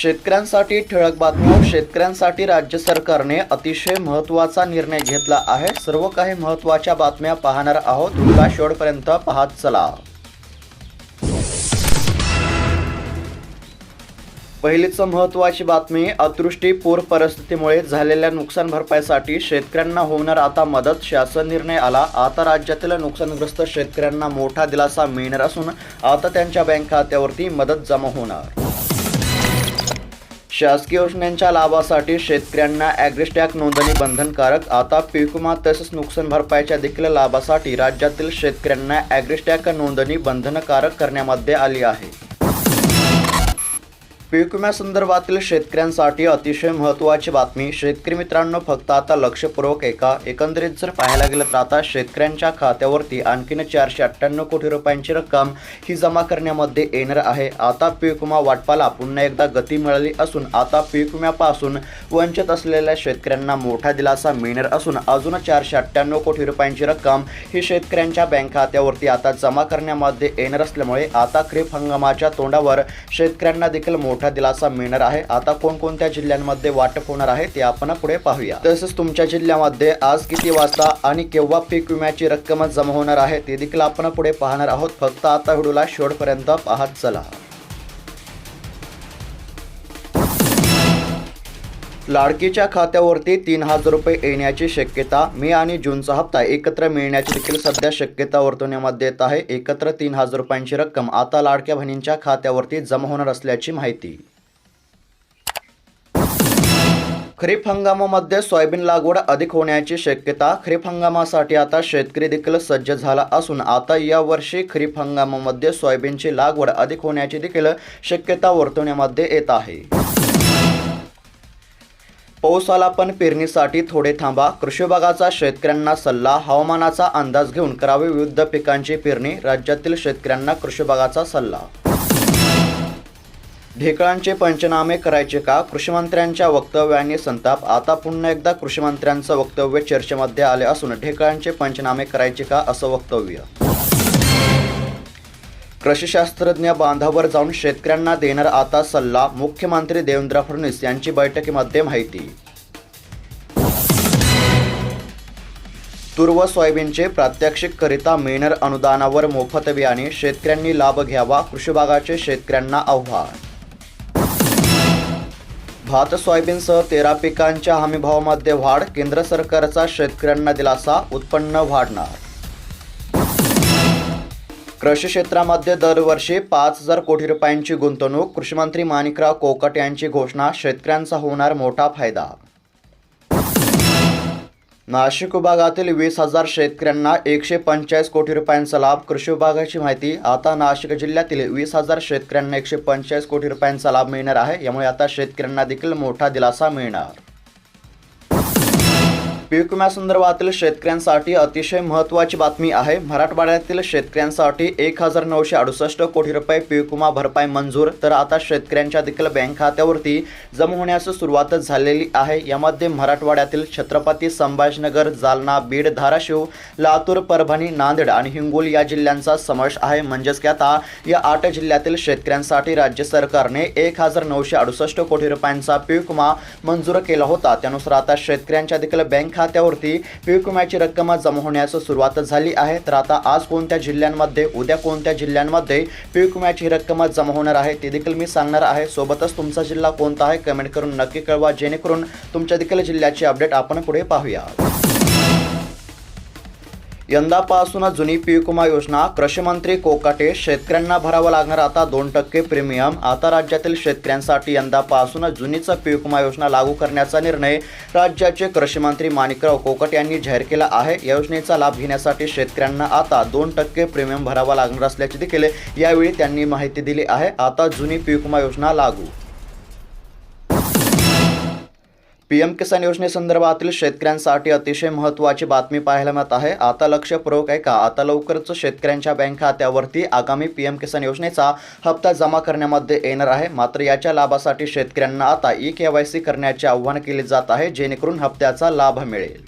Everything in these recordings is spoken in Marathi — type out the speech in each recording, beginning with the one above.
शेतकऱ्यांसाठी ठळक बातम्या. शेतकऱ्यांसाठी राज्य सरकारने अतिशय महत्त्वाचा निर्णय घेतला आहे. सर्व काही महत्त्वाच्या बातम्या पाहणार आहोत. व्हिडिओ शेवटपर्यंत पाहत चला. पहिलीच महत्त्वाची बातमी अतृष्टी पूर परिस्थितीमुळे झालेल्या नुकसान भरपाईसाठी शेतकऱ्यांना होणार आता मदत. शासन निर्णय आला. आता राज्यातील नुकसानग्रस्त शेतकऱ्यांना मोठा दिलासा मिळणार असून आता त्यांच्या बँक खात्यावरती मदत जमा होणार. शासकीय योजनांच्या लाभासाठी शेतकऱ्यांना ॲग्रिस्टॅक नोंदणी बंधनकारक. आता पीकमा तसेच नुकसान भरपाईच्या देखील लाभासाठी राज्यातील शेतकऱ्यांना ॲग्रिस्टॅक नोंदणी बंधनकारक करण्यामध्ये आली आहे. पीक विम्यासंदर्भातील शेतकऱ्यांसाठी अतिशय महत्त्वाची बातमी. शेतकरी मित्रांनो फक्त आता लक्षपूर्वक एका एकंदरीत जर पाहायला गेलं तर आता शेतकऱ्यांच्या खात्यावरती आणखीन चारशे अठ्ठ्याण्णव कोटी रुपयांची रक्कम ही जमा करण्यामध्ये येणार आहे. आता पीक विमा वाटपाला पुन्हा एकदा गती मिळाली असून आता पीक विम्यापासून वंचित असलेल्या शेतकऱ्यांना मोठा दिलासा मिळणार असून अजून चारशे अठ्ठ्याण्णव कोटी रुपयांची रक्कम ही शेतकऱ्यांच्या बँक खात्यावरती आता जमा करण्यामध्ये येणार असल्यामुळे आता खरीप हंगामाच्या तोंडावर शेतकऱ्यांना देखील मोठा मोठा दिलासा मिळणार आहे. आता कोणकोणत्या जिल्ह्यांमध्ये वाटप होणार आहे ते आपण पुढे पाहूया. तसेच तुमच्या जिल्ह्यामध्ये आज किती वाजता आणि केव्हा पीक विम्याची रक्कम जमा होणार आहे ते देखील आपण पुढे पाहणार आहोत. फक्त आता व्हिडिओला शेवटपर्यंत पाहत चला. लाडकीच्या खात्यावरती तीन हजार रुपये येण्याची शक्यता मे आणि जूनचा हप्ता एकत्र मिळण्याची देखील सध्या शक्यता वर्तवण्यामध्ये येत आहे. एकत्र तीन हजार रुपयांची रक्कम आता लाडक्या बहिणींच्या खात्यावरती जमा होणार असल्याची माहिती. खरीप हंगामामध्ये सोयाबीन लागवड अधिक होण्याची शक्यता खरीप हंगामासाठी आता शेतकरी देखील सज्ज झाला असून आता यावर्षी खरीप हंगामामध्ये सोयाबीनची लागवड अधिक होण्याची देखील शक्यता वर्तवण्यामध्ये येत आहे. पाऊस आला पण पेरणीसाठी थोडे थांबा. कृषी विभागाचा शेतकऱ्यांना सल्ला हवामानाचा अंदाज घेऊन करावी विविध पिकांची पेरणी राज्यातील शेतकऱ्यांना कृषी विभागाचा सल्ला. ढेकळांचे पंचनामे करायचे का? कृषीमंत्र्यांच्या वक्तव्याने संताप. आता पुन्हा एकदा कृषीमंत्र्यांचं वक्तव्य चर्चेमध्ये आले असून ढेकळांचे पंचनामे करायचे का? असं वक्तव्य. कृषीशास्त्रज्ञ बांधावर जाऊन शेतकऱ्यांना देणार आता सल्ला मुख्यमंत्री देवेंद्र फडणवीस यांची बैठकीमध्ये माहिती. तूर्व सोयाबीनचे प्रात्यक्षिककरिता मिळणार अनुदानावर मोफत बियाणे शेतकऱ्यांनी लाभ घ्यावा कृषी भागाचे शेतकऱ्यांना आव्हान. भात सोयाबीनसह तेरा पिकांच्या हमीभावामध्ये वाढ केंद्र सरकारचा शेतकऱ्यांना दिलासा उत्पन्न वाढणार. कृषी क्षेत्रामध्ये दरवर्षी पाच हजार कोटी रुपयांची गुंतवणूक कृषीमंत्री माणिकराव कोकट यांची घोषणा शेतकऱ्यांचा होणार मोठा फायदा. नाशिक विभागातील वीस हजार शेतकऱ्यांना एकशे पंचेचाळीस कोटी रुपयांचा लाभ कृषी विभागाची माहिती. आता नाशिक जिल्ह्यातील वीस हजार शेतकऱ्यांना एकशे पंचेचाळीस कोटी रुपयांचा लाभ मिळणार आहे. यामुळे आता शेतकऱ्यांना देखील मोठा दिलासा मिळणार. पीक विम्यासंदर्भातील शेतकऱ्यांसाठी अतिशय महत्त्वाची बातमी आहे. मराठवाड्यातील शेतकऱ्यांसाठी एक हजार नऊशे अडुसष्ट कोटी रुपये पीक विमा भरपाई मंजूर. तर आता शेतकऱ्यांच्या देखील बँक खात्यावरती जमा होण्यास सुरुवातच झालेली आहे. यामध्ये मराठवाड्यातील छत्रपती संभाजीनगर जालना बीड धाराशिव लातूर परभणी नांदेड आणि हिंगोली या जिल्ह्यांचा समावेश आहे. म्हणजेच की आता या आठ जिल्ह्यातील शेतकऱ्यांसाठी राज्य सरकारने एक हजार नऊशे अडुसष्ट कोटी रुपयांचा पीक विमा मंजूर केला होता. त्यानुसार आता शेतकऱ्यांच्या देखील बँक खात्यावरती पीक विम्याची रक्कम जमा होण्यास सुरुवात झाली आहे. तर आता आज कोणत्या जिल्ह्यांमध्ये उद्या कोणत्या जिल्ह्यांमध्ये पीक विम्याची रक्कम जमा होणार आहे ते देखील मी सांगणार आहे. सोबतच तुमचा जिल्हा कोणता आहे कमेंट करून नक्की कळवा. जेणेकरून तुमच्या देखील जिल्ह्याची अपडेट आपण पुढे पाहूया. यंदापासून जुनी पीक विमा योजना कृषीमंत्री कोकाटे शेतकऱ्यांना भरावं लागणार आता दोन टक्के प्रीमियम आता राज्यातील शेतकऱ्यांसाठी यंदापासून जुनीच पीक विमा योजना लागू करण्याचा निर्णय राज्याचे कृषीमंत्री माणिकराव कोकट यांनी जाहीर केला आहे. या योजनेचा लाभ घेण्यासाठी शेतकऱ्यांना आता दोन टक्के प्रीमियम भरावा लागणार असल्याचे देखील यावेळी त्यांनी माहिती दिली आहे. आता जुनी पीक विमा योजना लागू पी एम किसान योजनेसंदर्भातील शेतकऱ्यांसाठी अतिशय महत्त्वाची बातमी पाहायला मिळत आहे. आता लक्षपूर्वक आहे का आता लवकरच शेतकऱ्यांच्या बँक खात्यावरती आगामी पी एम किसान योजनेचा हप्ता जमा करण्यामध्ये येणार आहे. मात्र याच्या लाभासाठी शेतकऱ्यांना आता ई के वाय सी करण्याचे आव्हान केले जात आहे जेणेकरून हप्त्याचा लाभ मिळेल.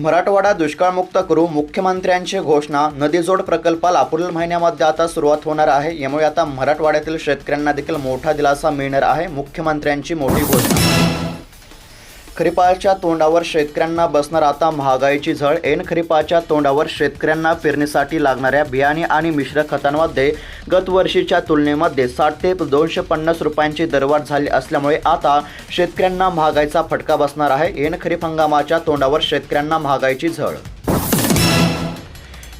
मराठवाडा दुष्काळमुक्त करू मुख्यमंत्र्यांची घोषणा. नदीजोड प्रकल्पाला पुढील महिन्यामध्ये आता सुरुवात होणार आहे. यामुळे आता मराठवाड्यातील शेतकऱ्यांना देखील मोठा दिलासा मिळणार आहे. मुख्यमंत्र्यांची मोठी घोषणा. खरीपाच्या तोंडावर शेतकऱ्यांना बसणार आता महागाईची झळ. ऐन खरीपाच्या तोंडावर शेतकऱ्यांना पेरणीसाठी लागणाऱ्या बियाणे आणि मिश्र खतांमध्ये गतवर्षीच्या तुलनेमध्ये साठ ते दोनशे पन्नास रुपयांची दरवाढ झाली असल्यामुळे आता शेतकऱ्यांना महागाईचा फटका बसणार आहे. ऐन खरीप हंगामाच्या तोंडावर शेतकऱ्यांना महागाईची झळ.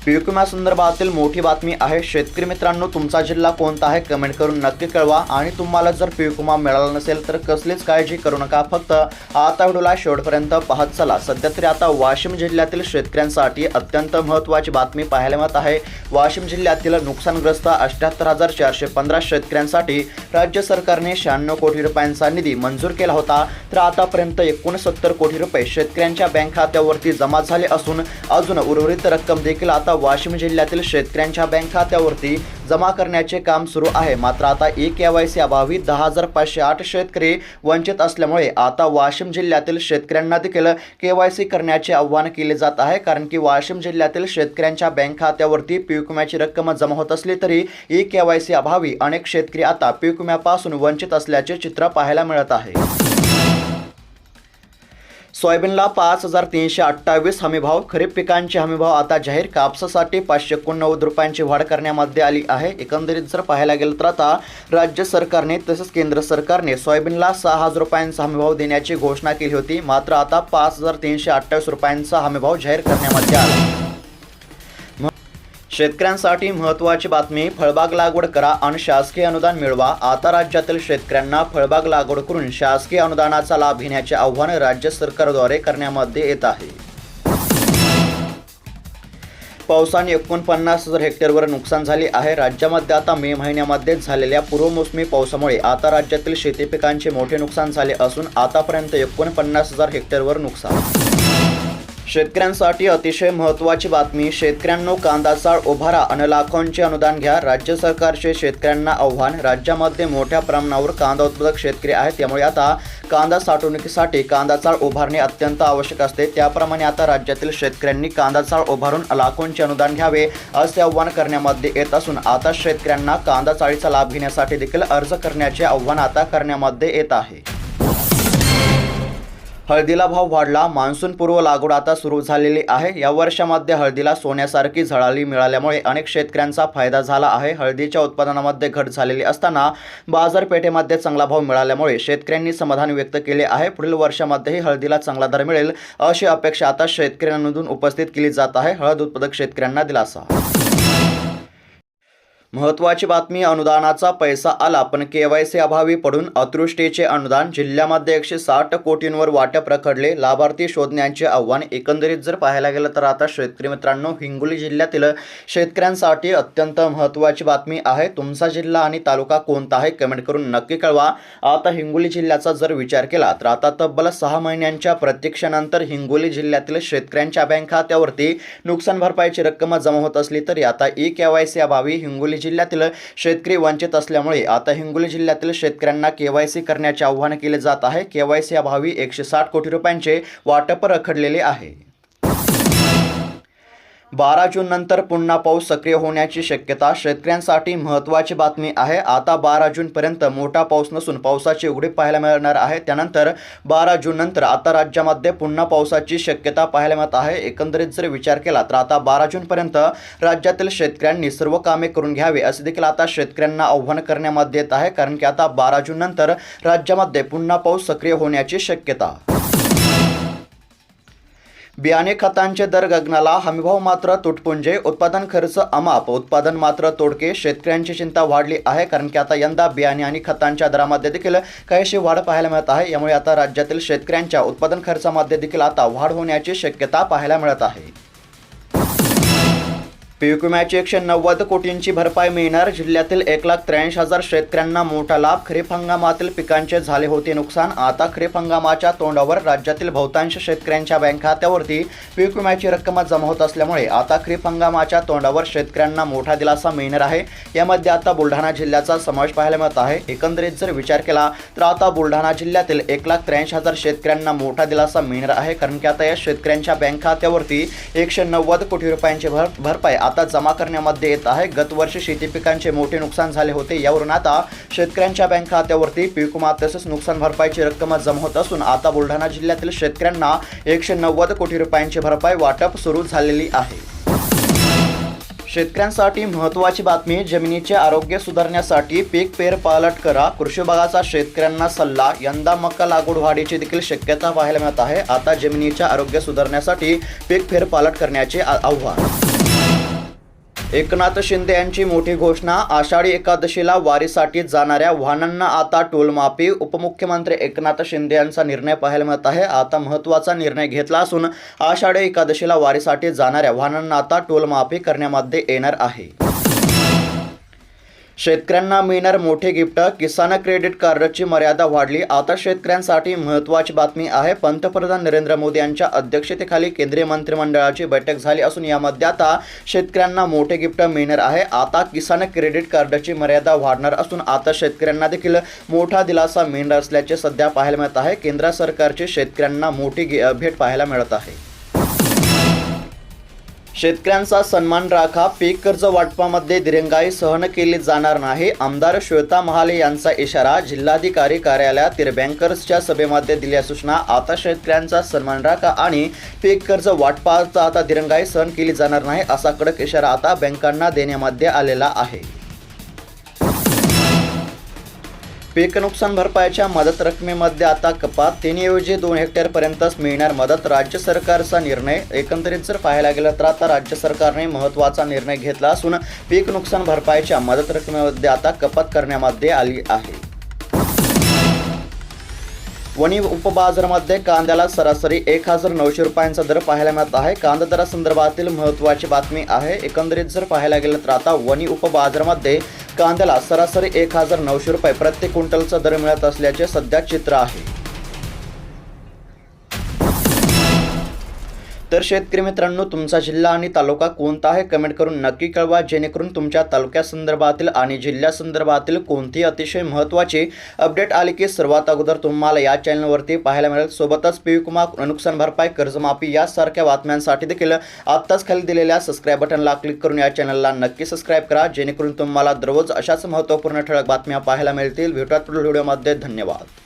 पीक विम्यासंदर्भातील मोठी बातमी आहे शेतकरी मित्रांनो तुमचा जिल्हा कोणता आहे? कमेंट करून नक्की कळवा. आणि तुम्हाला जर पीक विमा मिळाला नसेल तर कसलीच काळजी करू नका. फक्त आता व्हिडिओला शेवटपर्यंत पाहत चला. सध्या तरी आता वाशिम जिल्ह्यातील शेतकऱ्यांसाठी अत्यंत महत्त्वाची बातमी पाहायला मिळत आहे. वाशिम जिल्ह्यातील नुकसानग्रस्त अठ्याहत्तर हजार चारशे पंधरा शेतकऱ्यांसाठी राज्य सरकारने शहाण्णव कोटी रुपयांचा निधी मंजूर केला होता. तर आतापर्यंत एकोणसत्तर कोटी रुपये शेतकऱ्यांच्या बँक खात्यावरती जमा झाले असून अजून उर्वरित रक्कम देखील आता आता वाशिम जिल्ह्यातील शेतकऱ्यांच्या बँक खात्यावरती जमा करण्याचे काम सुरू आहे. मात्र आता ई के वाय सी अभावी दहा हजार पाचशे आठ शेतकरी वंचित असल्यामुळे आता वाशिम जिल्ह्यातील शेतकऱ्यांना देखील के वाय सी करण्याचे आव्हान केले जात आहे. कारण की वाशिम जिल्ह्यातील शेतकऱ्यांच्या बँक खात्यावरती पीक विम्याची रक्कम जमा होत असली तरी ई के वाय सी अभावी अनेक शेतकरी आता पीक विम्यापासून वंचित असल्याचे चित्र पाहायला मिळत आहे. सोयाबीनला पाच हजार तीनशे अठ्ठावीस हमीभाव खरीप पिकांचे हमीभाव आता जाहीर. कापसासाठी पाचशे एकोणनव्वद रुपयांची वाढ करण्यामध्ये आली आहे. एकंदरीत जर पाहायला गेलं तर आता राज्य सरकारने तसेच केंद्र सरकारने सोयाबीनला सहा हजार रुपयांचा हमीभाव देण्याची घोषणा केली होती. मात्र आता पाच हजार तीनशे अठ्ठावीस रुपयांचा हमीभाव जाहीर करण्यामध्ये आला. शेतकऱ्यांसाठी महत्त्वाची बातमी फळबाग लागवड करा आणि शासकीय अनुदान मिळवा. आता राज्यातील शेतकऱ्यांना फळबाग लागवड करून शासकीय अनुदानाचा लाभ घेण्याचे आव्हान राज्य सरकारद्वारे करण्यामध्ये येत आहे. पावसाने एकोणपन्नास हजार हेक्टरवर नुकसान झाले आहे. राज्यामध्ये आता मे महिन्यामध्ये झालेल्या पूर्वमोसमी पावसामुळे आता राज्यातील शेती पिकांचे मोठे नुकसान झाले असून आतापर्यंत एकोणपन्नास हजार हेक्टरवर नुकसान शेतकऱ्यांसाठी अतिशय महत्त्वाची बातमी शेतकऱ्यांनो कांदा चाळ उभारा आणि लाखोंचे अनुदान घ्या. राज्य सरकारचे शेतकऱ्यांना आव्हान राज्यामध्ये मोठ्या प्रमाणावर कांदा उत्पादक शेतकरी आहेत. त्यामुळे आता कांदा साठवणुकीसाठी कांदा चाळ उभारणे अत्यंत आवश्यक असते. त्याप्रमाणे आता राज्यातील शेतकऱ्यांनी कांदा चाळ उभारून लाखोंचे अनुदान घ्यावे असे आव्हान करण्यामध्ये येत असून आता शेतकऱ्यांना कांदा चाळीचा लाभ घेण्यासाठी देखील अर्ज करण्याचे आव्हान आता करण्यामध्ये येत आहे. हळदीला भाव वाढला. मान्सून पूर्व लागवड आता सुरू झालेली आहे. या वर्षामध्ये हळदीला सोन्यासारखी झळाली मिळाल्यामुळे अनेक शेतकऱ्यांचा फायदा झाला आहे. हळदीच्या उत्पादनामध्ये घट झालेली असताना बाजारपेठेमध्ये चांगला भाव मिळाल्यामुळे शेतकऱ्यांनी समाधान व्यक्त केले आहे. पुढील वर्षामध्येही हळदीला चांगला दर मिळेल अशी अपेक्षा आता शेतकऱ्यांमधून उपस्थित केली जात आहे. हळद उत्पादक शेतकऱ्यांना दिलासा. महत्त्वाची बातमी अनुदानाचा पैसा आला पण केवायसी अभावी पडून अतृष्टीचे अनुदान जिल्ह्यामध्ये एकशे साठ कोटींवर वाटप रखडले. लाभार्थी शोधण्याचे आव्हान एकंदरीत जर पाहायला गेलं तर आता शेतकरी मित्रांनो हिंगोली जिल्ह्यातील शेतकऱ्यांसाठी अत्यंत महत्त्वाची बातमी आहे. तुमचा जिल्हा आणि तालुका कोणता आहे कमेंट करून नक्की कळवा. आता हिंगोली जिल्ह्याचा जर विचार केला तर आता तब्बल सहा महिन्यांच्या प्रतीक्षेनंतर हिंगोली जिल्ह्यातील शेतकऱ्यांच्या बँक खात्यावरती नुकसान भरपाईची रक्कम जमा होत असली तरी आता ई के वाय सी अभावी हिंगोली जिल्ह्यातील शेतकरी वंचित असल्यामुळे आता हिंगोली जिल्ह्यातील शेतकऱ्यांना केवायसी करण्याचे आवाहन केले जात आहे. केवायसी अभावी एकशे साठ कोटी रुपयांचे वाटप रखडलेले आहे. बारा जून नंतर पुन्हा पाऊस सक्रिय होण्याची शक्यता शेतकऱ्यांसाठी महत्त्वाची बातमी आहे. आता बारा जूनपर्यंत मोठा पाऊस नसून पावसाची उघडी पाहायला मिळणार आहे. त्यानंतर बारा जून नंतर आता राज्यामध्ये पुन्हा पावसाची शक्यता पाहायला मिळत आहे. एकंदरीत जर विचार केला तर आता बारा जूनपर्यंत राज्यातील शेतकऱ्यांनी सर्व कामे करून घ्यावे असे देखील आता शेतकऱ्यांना आव्हान करण्यामध्ये येत आहे. कारण की आता बारा जून नंतर राज्यामध्ये पुन्हा पाऊस सक्रिय होण्याची शक्यता. बियाणे खतांचे दर गगनाला हमीभाव मात्र तुटपुंजे उत्पादन खर्च अमाप उत्पादन मात्र तोडके शेतकऱ्यांची चिंता वाढली आहे कारण की आता यंदा बियाणे आणि खतांच्या दरामध्ये देखील काहीशी वाढ पाहायला मिळत आहे. यामुळे आता राज्यातील शेतकऱ्यांच्या उत्पादन खर्चामध्ये देखील आता वाढ होण्याची शक्यता पाहायला मिळत आहे. पीक विम्याची एकशे नव्वद कोटींची भरपाई मिळणार. जिल्ह्यातील एक लाख त्र्याऐंशी हजार शेतकऱ्यांना मोठा लाभ. खरीप हंगामातील पिकांचे झाले होते नुकसान. आता खरीप हंगामाच्या तोंडावर राज्यातील बहुतांश शेतकऱ्यांच्या बँक खात्यावरती पीक विम्याची रक्कम जमा होत असल्यामुळे आता खरीप हंगामाच्या तोंडावर शेतकऱ्यांना मोठा दिलासा मिळणार आहे. यामध्ये आता बुलढाणा जिल्ह्याचा समावेश पाहायला मिळत आहे. एकंदरीत जर विचार केला तर आता बुलढाणा जिल्ह्यातील एक लाख त्र्याऐंशी हजार शेतकऱ्यांना मोठा दिलासा मिळणार आहे. कारण की आता या शेतकऱ्यांच्या बँक खात्यावरती एकशे नव्वद कोटी रुपयांची भर भरपाई आता जमा करण्यामध्ये येत आहे. गतवर्षी शेती पिकांचे मोठे नुकसान झाले होते. यावरून आता शेतकऱ्यांच्या बँक खात्यावरती पीक विमा तसेच नुकसान भरपाईची रक्कम जमा होत असून आता बुलढाणा जिल्ह्यातील शेतकऱ्यांना एकशे नव्वद कोटी रुपयांची भरपाई वाटप सुरू झालेली आहे. शेतकऱ्यांसाठी महत्त्वाची बातमी जमिनीचे आरोग्य सुधारण्यासाठी पीक पेर पालट करा. कृषी विभागाचा शेतकऱ्यांना सल्ला यंदा मका लागवड वाढीची देखील शक्यता पाहायला मिळत आहे. आता जमिनीचे आरोग्य सुधारण्यासाठी पीक फेर पालट करण्याचे आ- आव्हान एकनाथ शिंदे यांची मोठी घोषणा. आषाढी एकादशीला वारीसाठी जाणाऱ्या वाहनांना आता टोलमाफी. उपमुख्यमंत्री एकनाथ शिंदे यांचा निर्णय पाहायला मिळत आहे. आता महत्त्वाचा निर्णय घेतला असून आषाढी एकादशीला वारीसाठी जाणाऱ्या वाहनांना आता टोलमाफी करण्यामध्ये येणार आहे. शेतकऱ्यांना मिळणार मोठे गिफ्ट. किसान क्रेडिट कार्डची मर्यादा वाढली. आता शेतकऱ्यांसाठी महत्त्वाची बातमी आहे. पंतप्रधान नरेंद्र मोदी यांच्या अध्यक्षतेखाली केंद्रीय मंत्रिमंडळाची बैठक झाली असून यामध्ये आता शेतकऱ्यांना मोठे गिफ्ट मिळणार आहे. आता किसान क्रेडिट कार्डची मर्यादा वाढणार असून आता शेतकऱ्यांना देखील मोठा दिलासा मिळणार असल्याचे सध्या पाहायला मिळत आहे. केंद्र सरकारची शेतकऱ्यांना मोठी भेट पाहायला मिळत आहे. शेतकऱ्यांचा सन्मान राखा पीक कर्ज वाटपामध्ये दिरंगाई सहन केली जाणार नाही आमदार श्वेता महाले यांचा इशारा जिल्हाधिकारी कार्यालयातील बँकर्सच्या सभेमध्ये दिल्या सूचना. आता शेतकऱ्यांचा सन्मान राखा आणि पीक कर्ज वाटपाचा आता दिरंगाई सहन केली जाणार नाही असा कडक इशारा आता बँकांना देण्यामध्ये आलेला आहे. पीक नुकसान भरपाईच्या मदत रकमेमध्ये आता कपात. तीनऐवजी दोन हेक्टरपर्यंतच मिळणार मदत. राज्य सरकारचा निर्णय एकंदरीत जर पाहायला गेलं तर आता राज्य सरकारने महत्त्वाचा निर्णय घेतला असून पीक नुकसान भरपाईच्या मदत रकमेमध्ये आता कपात करण्यामध्ये आली आहे. वणी उपबाजारामध्ये कांद्याला सरासरी एक हजार नऊशे रुपयांचा दर पाहायला मिळत आहे. कांदा दरासंदर्भातील महत्त्वाची बातमी आहे. एकंदरीत जर पाहायला गेलं तर आता वणी उपबाजारामध्ये कांद्याला सरासरी एक हजार नऊशे रुपये प्रत्येक क्विंटलचा दर मिळत असल्याचे सध्या चित्र आहे. तर शेतकरी मित्रांनो तुमचा जिल्हा आणि तालुका कोणता आहे? कमेंट करून नक्की कळवा. जेणेकरून तुमच्या तालुक्यासंदर्भातील आणि जिल्ह्यासंदर्भातील कोणतीही अतिशय महत्त्वाची अपडेट आली की सर्वात अगोदर तुम्हाला या चॅनलवरती पाहायला मिळेल. सोबतच पीक विमा नुकसान भरपाई कर्जमाफी यासारख्या बातम्यांसाठी देखील आत्ताच खाली दिलेल्या सबस्क्राईब बटनला क्लिक करून या चॅनलला नक्की सबस्क्राईब करा. जेणेकरून तुम्हाला दररोज अशाच महत्त्वपूर्ण ठळक बातम्या पाहायला मिळतील. भेटूयात पुढील व्हिडिओमध्ये धन्यवाद.